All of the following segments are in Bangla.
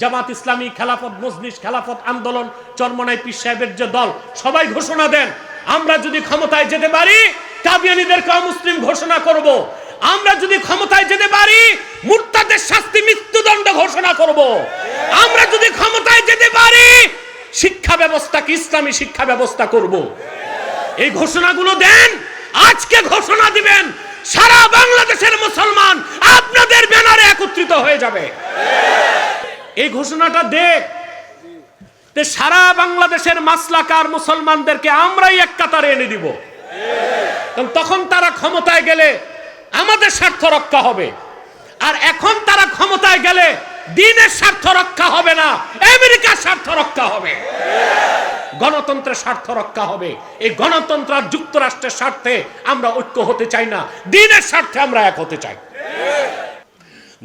জামাত ইসলামী খেলাফত মজলিস, খেলাফত আন্দোলন, চরমনাই পীর সাহেবের যে দল, সবাই ঘোষণা দেন। আমরা যদি ক্ষমতায় যেতে পারি কাবিয়ানিদেরকে মুসলিম ঘোষণা করব। আমরা যদি ক্ষমতায় যেতে পারি, মুরতাদের শাস্তি মৃত্যুদণ্ড ঘোষণা করব। আমরা যদি ক্ষমতায় যেতে পারি, শিক্ষা ব্যবস্থাকে ইসলামী শিক্ষা ব্যবস্থা করব। এই ঘোষণাগুলো দেন, আজকে ঘোষণা দিবেন, সারা বাংলাদেশের মুসলমান আপনাদের ব্যানারে একত্রিত হয়ে যাবে। এই ঘোষণাটা দেখ। সারা বাংলাদেশের মাসলাকার মুসলমানদেরকে আমরাই এক কাতারে এনে দিব। তখন তারা ক্ষমতায় গেলে আমাদের স্বার্থ রক্ষা হবে। আর এখন তারা ক্ষমতায় গেলে দিনের স্বার্থ রক্ষা হবে না, আমেরিকার স্বার্থ রক্ষা হবে। গণতন্ত্রের স্বার্থ রক্ষা হবে। এই গণতন্ত্র আর যুক্তরাষ্ট্রের স্বার্থে আমরা ঐক্য হতে চাই না, দিনের স্বার্থে আমরা এক হতে চাই।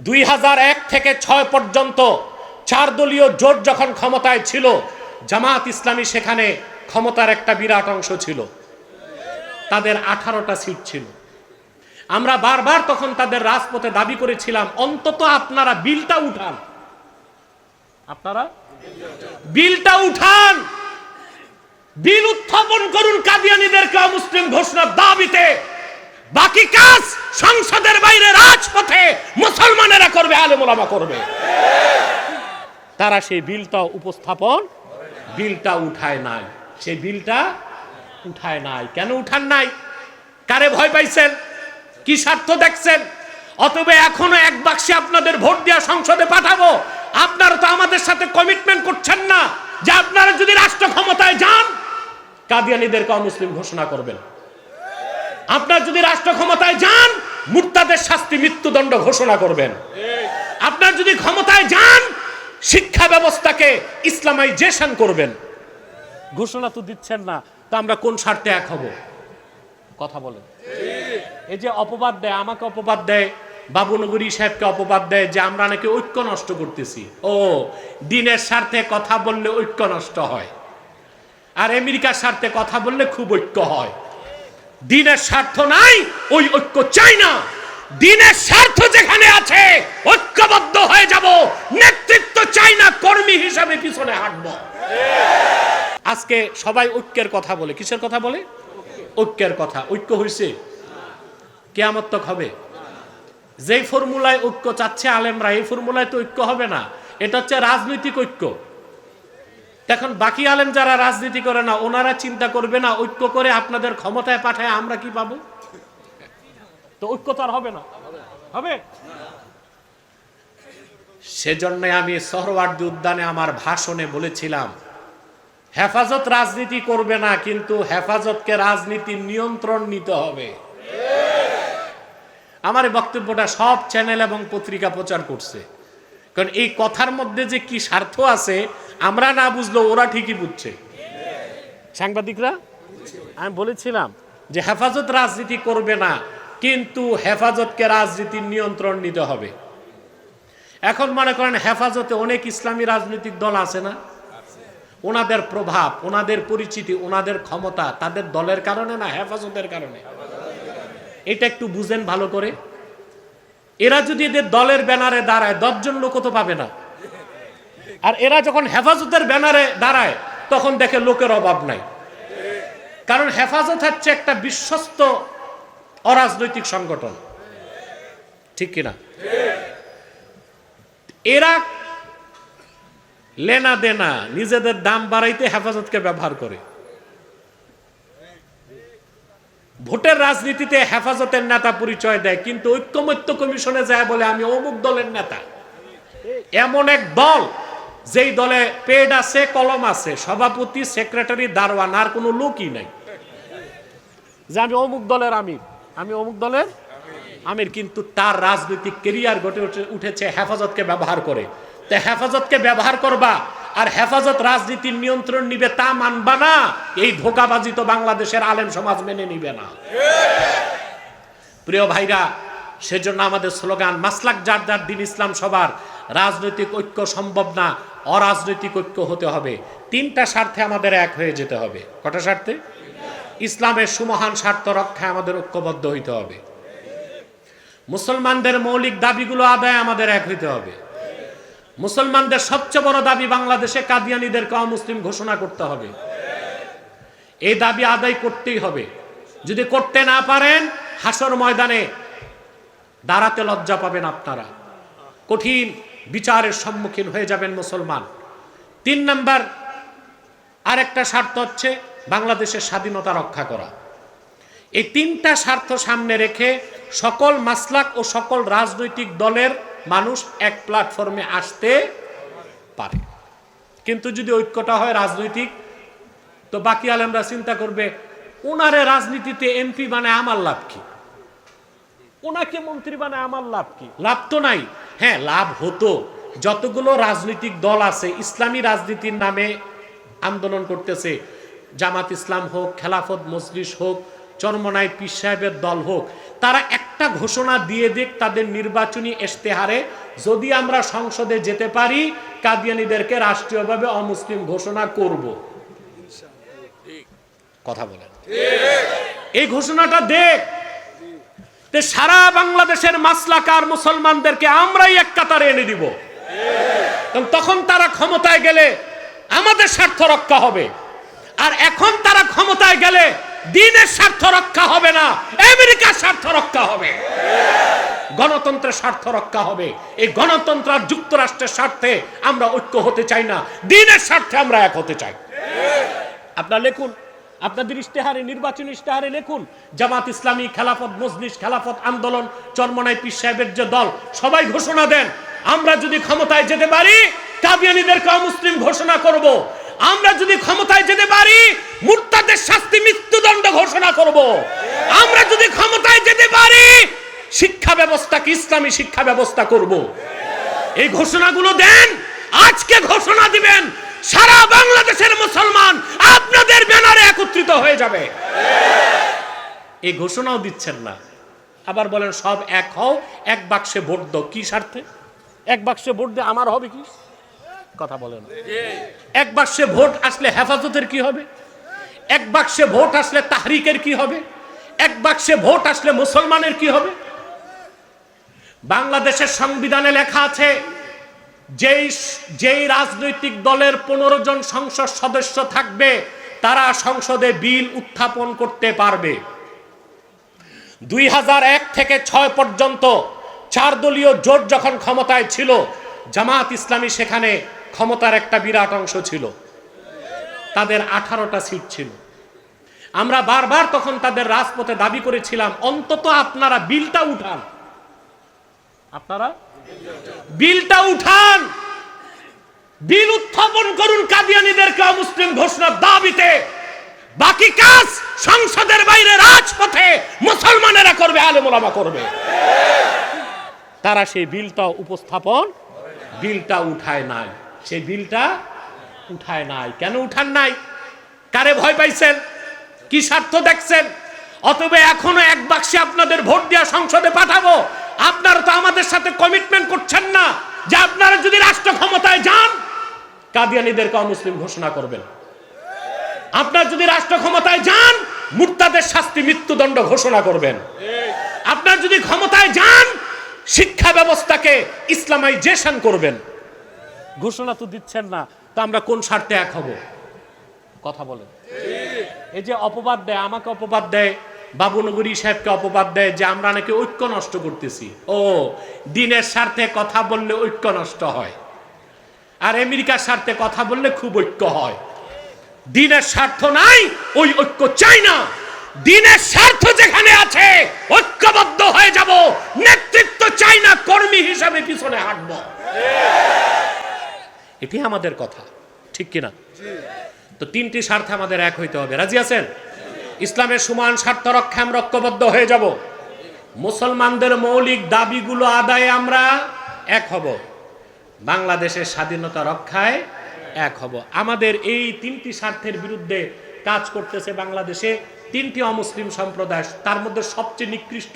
দুই হাজার এক থেকে ছয় পর্যন্ত চার দলীয় জোট যখন ক্ষমতায় ছিল জামাত ইসলামী সেখানে ক্ষমতার একটা বিরাট অংশ ছিল। তাদের আঠারোটা সিট ছিল। আমরা বারবার তখন তাদের রাজপথে দাবি করেছিলাম অন্তত আপনারা বিলটা উঠান। আপনারা? বিলটা উঠান! বিল উত্থাপন করুন কাদিয়ানিদেরকে মুসলিম ঘোষণার দাবিতে। বাকি কাজ সংসদের বাইরে রাজপথে মুসলমানেরা করবে আলেমোলামা করবে। তারা সেই বিলটা উপস্থাপন, বিলটা উঠায় নাই। সেই বিলটা উঠায় নাই। কেন উঠান নাই? কারে ভয় পাইছেন? কি স্বার্থ দেখছেন? অতএব এখনও এক বাক্সে আপনাদের ভোট দেওয়া সংসদে পাঠাবো। আপনারা তো আমাদের সাথে কমিটমেন্ট করছেন না যে আপনারা যদি রাষ্ট্র ক্ষমতায় যান কাদিয়ানিদেরকে অমুসলিম ঘোষণা করবেন। আপনার যদি রাষ্ট্র ক্ষমতায় যান মুক্তাদের শাস্তি মৃত্যুদণ্ড ঘোষণা করবেন। আপনার যদি ক্ষমতায় যান শিক্ষা ব্যবস্থাকে ইসলামাইজেশন করবেন। ঘোষণা তো দিচ্ছেন না, তা আমরা কোন স্বার্থে এক হব? কথা বলেন। এই যে অপবাদ দেয়, আমাকে অপবাদ দেয়, বাবুনগরী সাহেবকে অপবাদ দেয় যে আমরা নাকি ঐক্য নষ্ট করতেছি। ও, দিনের স্বার্থে কথা বললে ঐক্য নষ্ট হয়। আর আমেরিকার স্বার্থে কথা বললে খুব ঐক্য হয়। দিনের স্বার্থ নাই, ওই ঐক্য চাই না। দিনের স্বার্থ যেখানে আছে, ঐক্যবদ্ধ হয়ে যাব। নেতৃত্ব চাই না, কর্মী হিসাবে পিছনে হাঁটব। আজকে সবাই ঐক্যের কথা বলে। কিসের কথা বলে? ঐক্যের কথা। ঐক্য হয়েছে কেয়ামত তক হবে। যেই ফর্মুলায় ঐক্য চাচ্ছে আলেমরা, এই ফর্মুলায় তো ঐক্য হবে না। এটা হচ্ছে রাজনৈতিক ঐক্য। এখন বাকি আলেম যারা রাজনীতি করে না, ওনারা চিন্তা করবে না, ঐক্য করে আপনাদের ক্ষমতায় পাঠায় আমরা কি পাবো? তো ঐক্য তো আর হবে না। হবে? সেজন্য আমি সহরওয়ার্দী উদ্যানে আমার ভাষণে বলেছিলাম হেফাজত রাজনীতি করবে না কিন্তু হেফাজতকে রাজনীতির নিয়ন্ত্রণ নিতে হবে। আমার বক্তব্যটা সব চ্যানেল এবং পত্রিকা প্রচার করছে। কারণ এই কথার মধ্যে যে কি স্বার্থ আছে আমরা না বুঝলো ওরা ঠিকই বুঝছে। সাংবাদিকরা আমি বলেছিলাম যে হেফাজত রাজনীতি করবে না কিন্তু হেফাজতকে রাজনীতির নিয়ন্ত্রণ নিতে হবে। এখন মনে করেন হেফাজতে অনেক ইসলামী রাজনৈতিক দল আছে না? ওনাদের প্রভাব, ওনাদের পরিচিতি, ওনাদের ক্ষমতা তাদের দলের কারণে না হেফাজতের কারণে? এটা একটু বুঝেন ভালো করে। এরা যদি এদের দলের ব্যানারে দাঁড়ায়, দশজন লোকও তো পাবে না। আর এরা যখন হেফাজতের ব্যানারে দাঁড়ায়, তখন দেখে লোকের অভাব নাই। কারণ হেফাজত হচ্ছে একটা বিশ্বস্ত অরাজনৈতিক সংগঠন। ঠিক কিনা? এরা লেনা দেনা, নিজেদের দাম বাড়াইতে হেফাজতকে ব্যবহার করে। ভোটের রাজনীতিতে হেফাজতের নেতা পরিচয় দেয়, কিন্তু ঐক্যমত্য কমিশনে যায় বলে আমি অমুক দলের নেতা। এমন এক দল, যেই দলে পেড আছে, কলম আছে, সভাপতি, সেক্রেটারি, দারোয়ান, আর কোনো লোকই নাই। যে আমি অমুক দলের আমির। আমি অমুক দলের? আমির, কিন্তু তার রাজনৈতিক কেরিয়ার গড়ে উঠে- উঠেছে হেফাজতকে ব্যবহার করে। তা হেফাজতকে ব্যবহার করবা, আর হেফাজত রাজনীতির নিয়ন্ত্রণ নিবে তা মানবা না, এই ধোকাবাজি তো বাংলাদেশের আলেম সমাজ মেনে নিবে না। প্রিয় ভাইরা, সেজন্য আমাদের স্লোগান, মাসলাক যার যার দিন ইসলাম সবার, রাজনৈতিক ঐক্য সম্ভব না, অরাজনৈতিক ঐক্য হতে হবে। তিনটা স্বার্থে আমাদের এক হয়ে যেতে হবে। কটা স্বার্থে? ইসলামের সুমহান স্বার্থ রক্ষায় আমাদের ঐক্যবদ্ধ হইতে হবে। মুসলমানদের মৌলিক দাবিগুলো আদায় আমাদের এক হইতে হবে। মুসলমানদের সবচেয়ে বড় দাবি বাংলাদেশে কাদিয়ানিদেরকে অমুসলিম ঘোষণা করতে হবে। এই দাবি আদায় করতেই হবে। যদি করতে না পারেন, হাসর ময়দানে দাঁড়াতে লজ্জা পাবেন আপনারা। কঠিন বিচারের সম্মুখীন হয়ে যাবেন মুসলমান। তিন নাম্বার, আরেকটা স্বার্থ হচ্ছে বাংলাদেশের স্বাধীনতা রক্ষা করা। এই তিনটা স্বার্থ সামনে রেখে সকল মাসলাক ও সকল রাজনৈতিক দলের মানুষ এক প্ল্যাটফর্মে আসতে পারে। কিন্তু যদি ঐক্যটা হয় রাজনৈতিক, তো বাকি আলেমরা চিন্তা করবে ওনারে রাজনীতিতে এমপি বানায় আমার লাভ কি? ওনাকে মন্ত্রী বানায় আমার লাভ কি? লাভ তো নাই। হ্যাঁ লাভ হতো। যতগুলো রাজনৈতিক দল আছে, ইসলামী রাজনীতির নামে আন্দোলন করতেছে জামাত ইসলাম হোক, খেলাফত মজলিস হোক, চরমনাই পীর সাহেবের দল হোক, তারা একটা ঘোষণা দিয়ে দিক তাদের নির্বাচনী ইশতেহারে, যদি আমরা সংসদে যেতে পারি, কাদিয়ানিদেরকে রাষ্ট্রীয়ভাবে অমুসলিম ঘোষণা করব। কথা বলেন। এই ঘোষণাটা দেখ। সারা বাংলাদেশের মাসলাকার মুসলমানদেরকে আমরাই এক কাতারে এনে দিব। তখন তারা ক্ষমতায় গেলে আমাদের স্বার্থ রক্ষা হবে। আর এখন তারা ক্ষমতায় গেলে দিনের স্বার্থ রক্ষা হবে না, আমেরিকার স্বার্থ রক্ষা হবে। গণতন্ত্রের স্বার্থ রক্ষা হবে। এই গণতন্ত্র আর যুক্তরাষ্ট্রের স্বার্থে আমরা ঐক্য হতে চাই না, দিনের স্বার্থে আমরা এক হতে চাই। আপনার লিখুন, আপনাদের ইশতেহারে, নির্বাচনী ইশতেহারে লিখুন, জামাত ইসলামী, খেলাফত মজলিস, খেলাফত আন্দোলন, চরমনাই পীর সাহেবের যে দল, সবাই ঘোষণা দেন, আমরা যদি ক্ষমতায় যেতে পারি কাবিয়ানিদেরকে অমুসলিম ঘোষণা করব। আমরা যদি ক্ষমতায় যেতে পারি, মুরতাদের শাস্তি মৃত্যুদণ্ড ঘোষণা করব। আমরা যদি ক্ষমতায় যেতে পারি, শিক্ষা ব্যবস্থাকে ইসলামী শিক্ষা ব্যবস্থা করব। এই ঘোষণাগুলো দেন, আজকে ঘোষণা দিবেন, সারা বাংলাদেশের মুসলমান আপনাদের ব্যানারে একত্রিত হয়ে যাবে। এই ঘোষণাও দিচ্ছেন না। আবার বলেন, সব এক হও, এক বাক্সে ভোট দাও। কি স্বার্থে? এক বাক্সে ভোট দিয়ে আমার হবে কি? কথা বলেন এক বাক্সে ভোট আসলে হেফাজতের কি হবে? এক বাক্সে ভোট আসলে তাহরিকের কি হবে? এক বাক্সে ভোট আসলে মুসলমানের কি হবে? বাংলাদেশের সংবিধানে লেখা আছে, যেই যেই রাজনৈতিক দলের পনেরো জন সংসদ সদস্য থাকবে, তারা সংসদে বিল উত্থাপন করতে পারবে। দুই হাজার এক থেকে ছয় পর্যন্ত চার দলীয় জোট যখন ক্ষমতায় ছিল, জামাত ইসলামী সেখানে ক্ষমতার একটা বিরাট অংশ ছিল। তাদের আঠারোটা সিট ছিল। আমরা বারবার তখন তাদের রাজপথে দাবি করেছিলাম অন্তত আপনারা বিলটা উঠান। আপনারা? বিলটা উঠান! বিল উত্থাপন করুন কাদিয়ানিদেরকে মুসলিম ঘোষণার দাবিতে। বাকি কাজ সংসদের বাইরে রাজপথে মুসলমানেরা করবে আলেমুলামা করবে। তারা সেই বিলটা উপস্থাপন বিলটা উঠায় নাই। সেই বিলটা উঠায় নাই। কেন উঠান নাই? কারে ভয় পাইছেন? কি স্বার্থ দেখছেন? অতবে এখনও এক বাক্সে আপনাদের ভোট দেওয়া সংসদে পাঠাবো। আপনারা তো আমাদের সাথে কমিটমেন্ট করছেন না যে আপনারা যদি রাষ্ট্র ক্ষমতায় যান, কাদিয়ানিদেরকে অমুসলিম ঘোষণা করবেন। আপনার যদি রাষ্ট্র ক্ষমতায় যান, মুর্তাদের শাস্তি মৃত্যুদণ্ড ঘোষণা করবেন। আপনার যদি ক্ষমতায় যান, শিক্ষা ব্যবস্থাকে ইসলামাইজেশন করবেন। ঘোষণা তো দিচ্ছেন না তা আমরা কোন স্বার্থে এক হব? কথা বলেন। এই যে অপবাদ দেয় আমাকে অপবাদ দেয় বাবুনগরী সাহেবকে অপবাদ দেয় যে আমরা নাকি ঐক্য নষ্ট করতেছি। ও দিনের স্বার্থে কথা বললে ঐক্য নষ্ট হয় আর আমেরিকার স্বার্থে কথা বললে খুব ঐক্য হয়। দিনের স্বার্থ নাই ওই ঐক্য চাই না। দিনের স্বার্থ যেখানে আছে ঐক্যবদ্ধ হয়ে যাব। নেতৃত্ব চাই না কর্মী হিসাবে পিছনে হাঁটব। এটি আমাদের কথা, ঠিক কিনা? তো তিনটি স্বার্থে আমাদের এক হইতে হবে। রাজি আছেন? ইসলামের সমান স্বার্থ রক্ষা আমরা ঐক্যবদ্ধ হয়ে যাব। মুসলমানদের মৌলিক দাবিগুলো আদায়ে আমরা এক হব। বাংলাদেশের স্বাধীনতা রক্ষায় এক হব। আমাদের এই তিনটি স্বার্থের বিরুদ্ধে কাজ করতেছে বাংলাদেশে তিনটি অমুসলিম সম্প্রদায়। তার মধ্যে সবচেয়ে নিকৃষ্ট,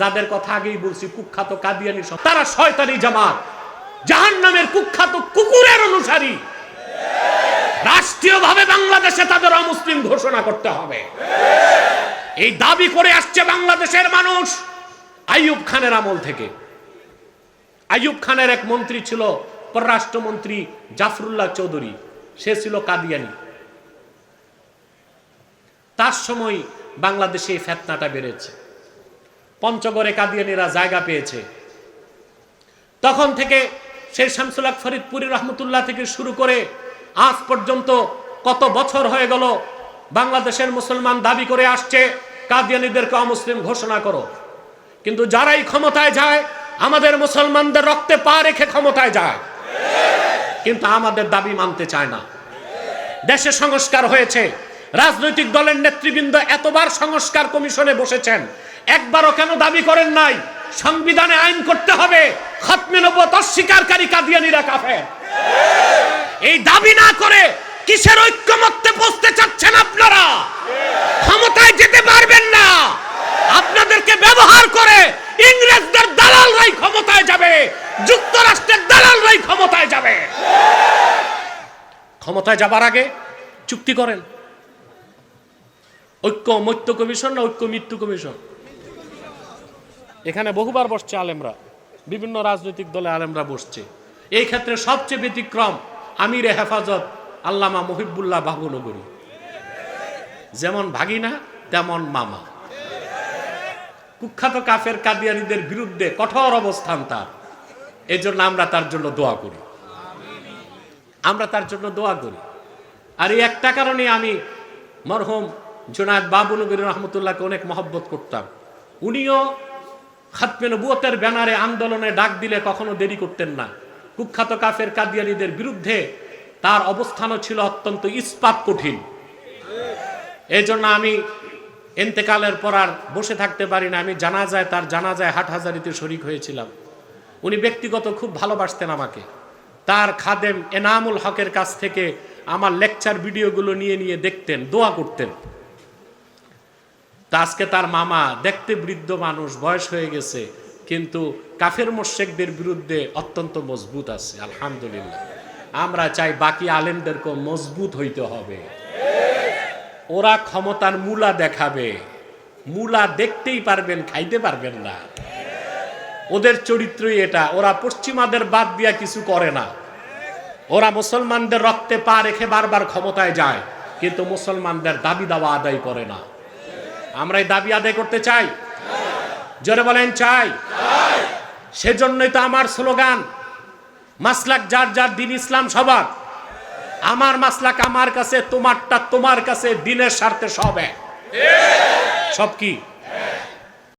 যাদের কথা আগেই বলছি, কুখ্যাত কাদিয়ানি তারা শয়তানি জামাত। জাহান নামের কুখ্যাত কুকুরের অনুসারী। রাষ্ট্রীয়ভাবে বাংলাদেশে তাদের অমুসলিম ঘোষণা করতে হবে। এই দাবি করে আসছে বাংলাদেশের মানুষ আইয়ুব খানের আমল থেকে। আইয়ুব খানের এক মন্ত্রী ছিল পররাষ্ট্রমন্ত্রী জাফরুল্লাহ চৌধুরী। সে ছিল কাদিয়ানি। তার সময় বাংলাদেশে এই ফেতনাটা বেড়েছে। পঞ্চগড়ে কাদিয়ানিরা জায়গা পেয়েছে। তখন থেকে সেই শামসুল হক ফরিদপুরি রহমতুল্লাহ থেকে শুরু করে আজ পর্যন্ত কত বছর হয়ে গেল বাংলাদেশের মুসলমান দাবি করে আসছে কাদিয়ানিদেরকে অমুসলিম ঘোষণা করো। কিন্তু যারাই ক্ষমতায় যায়, আমাদের মুসলমানদের রক্তে পা রেখে ক্ষমতায় যায়। কিন্তু আমাদের দাবি মানতে চায় না। দেশে সংস্কার হয়েছে। রাজনৈতিক দলের নেতৃবৃন্দ এতবার সংস্কার কমিশনে বসেছেন। একবারও কেন দাবি করেন নাই? সংবিধানে আইন করতে হবে। খতমে নবত অস্বীকারী কাদিয়ানিরা কাফের। এই দাবি না করে কিসের ঐক্যমত্যে পৌঁছতে চাচ্ছেন আপনারা? ক্ষমতায় যেতে পারবেন না। আপনাদেরকে ব্যবহার করে ইংরেজদের দালালরাই ক্ষমতায় যাবে, যুক্তরাষ্ট্রের দালালরাই ক্ষমতায় যাবে। ক্ষমতায় যাবার আগে চুক্তি করেন। ঐক্য মৈত্য কমিশন না ঐক্য মৃত্যু কমিশন? এখানে বহুবার বসছে আলেমরা। বিভিন্ন রাজনৈতিক দলে আলেমরা বসছে। এই ক্ষেত্রে সবচেয়ে ব্যতিক্রম আমিরে হেফাজত আল্লামা মহিবুল্লাহ বাবুনগরী যেমন ভাগিনা, তেমন মামা। কুখ্যাত কাফের কাদিয়ানিদের বিরুদ্ধে কঠোর অবস্থান তার। এই জন্য আমরা তার জন্য দোয়া করি। আমরা তার জন্য দোয়া করি। আর এই একটা কারণে আমি মরহুম জোনায়দ বাবু নবীর রহমতুল্লাহকে অনেক মহব্বত করতাম। উনিও খাতমে নবুয়তের ব্যানারে আন্দোলনে ডাক দিলে কখনো দেরি করতেন না। কুখ্যাত কাফের কাদিয়ানিদের বিরুদ্ধে তার অবস্থানও ছিল অত্যন্ত ইস্পাত কঠিন। এই জন্য আমি এন্তেকালের পর আর বসে থাকতে পারি না, আমি জানাজায়, তার জানাজায় হাটহাজারিতে শরিক হয়েছিলাম। উনি ব্যক্তিগত খুব ভালোবাসতেন আমাকে। তার খাদেম এনামুল হকের কাছ থেকে আমার লেকচার ভিডিওগুলো নিয়ে নিয়ে দেখতেন, দোয়া করতেন। আজকে তার মামা দেখতে বৃদ্ধ মানুষ, বয়স হয়ে গেছে, কিন্তু কাফের মোশেকদের বিরুদ্ধে অত্যন্ত মজবুত আছে, আলহামদুলিল্লাহ। আমরা চাই বাকি আলেমদেরকেও মজবুত হইতে হবে। ওরা ক্ষমতার মূলা দেখাবে। মূলা দেখতেই পারবেন, খাইতে পারবেন না। ওদের চরিত্রই এটা। ওরা পশ্চিমাদের বাদ দিয়া কিছু করে না। ওরা মুসলমানদের রক্তে পা রেখে বারবার ক্ষমতায় যায়, কিন্তু মুসলমানদের দাবি দাওয়া আদায় করে না। আমরা এই দাবি আদায় করতে চাই। জোরে বলেন, চাই। সেজন্যই তো আমার স্লোগান, মাসলাক যার যার দিন ইসলাম সবার। আমার মাসলাক আমার কাছে, তোমারটা তোমার কাছে, দিনের স্বার্থে সব এক। সব কি?